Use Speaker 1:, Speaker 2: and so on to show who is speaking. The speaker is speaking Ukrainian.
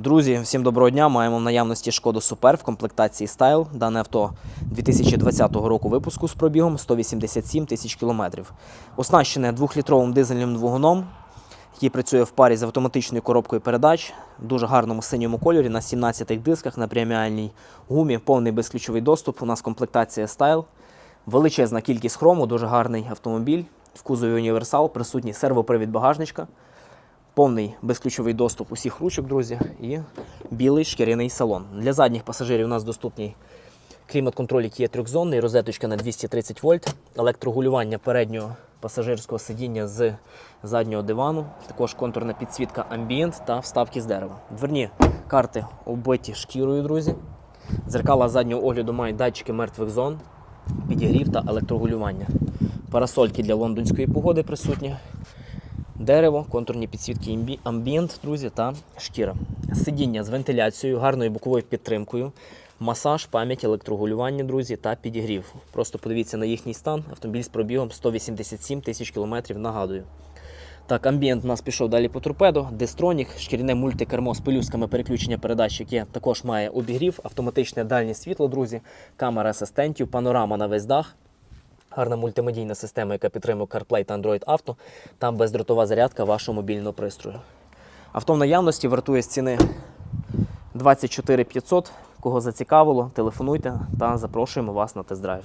Speaker 1: Друзі, всім доброго дня. Маємо в наявності шкоду Супер в комплектації Style. Дане авто 2020 року випуску з пробігом 187 тисяч кілометрів. Оснащене двохлітровим дизельним двигуном, який працює в парі з автоматичною коробкою передач, в дуже гарному синьому кольорі на 17 дисках на преміальній гумі, повний безключовий доступ. У нас комплектація Style. Величезна кількість хрому, дуже гарний автомобіль. В кузові універсал, присутній сервопривід багажничка повний безключовий доступ усіх ручок, друзі, і білий шкіряний салон. Для задніх пасажирів у нас доступний клімат-контроль, який є трьохзонний, розеточка на 230 вольт, електрогулювання переднього пасажирського сидіння з заднього дивану, також контурна підсвітка амбієнт та вставки з дерева. Дверні карти оббиті шкірою, друзі. Дзеркала заднього огляду мають датчики мертвих зон, підігрів та електрогулювання. Парасольки для лондонської погоди присутні дерево, контурні підсвітки амбієнт, друзі, та шкіра. Сидіння з вентиляцією, гарною боковою підтримкою, масаж, пам'ять, електрогулювання, друзі, та підігрів. Просто подивіться на їхній стан. Автомобіль з пробігом 187 тисяч кілометрів, нагадую. Так, амбієнт у нас пішов далі по торпедо, дистронік, шкіряне мультикермо з пелюсками переключення передач, яке також має обігрів, автоматичне дальнє світло, друзі, камера асистентів, панорама на весь дах. Гарна мультимедійна система, яка підтримує CarPlay та Android Auto, там бездротова зарядка вашого мобільного пристрою. Авто в наявності вартує з ціни 24 500. Кого зацікавило, телефонуйте та запрошуємо вас на тест-драйв.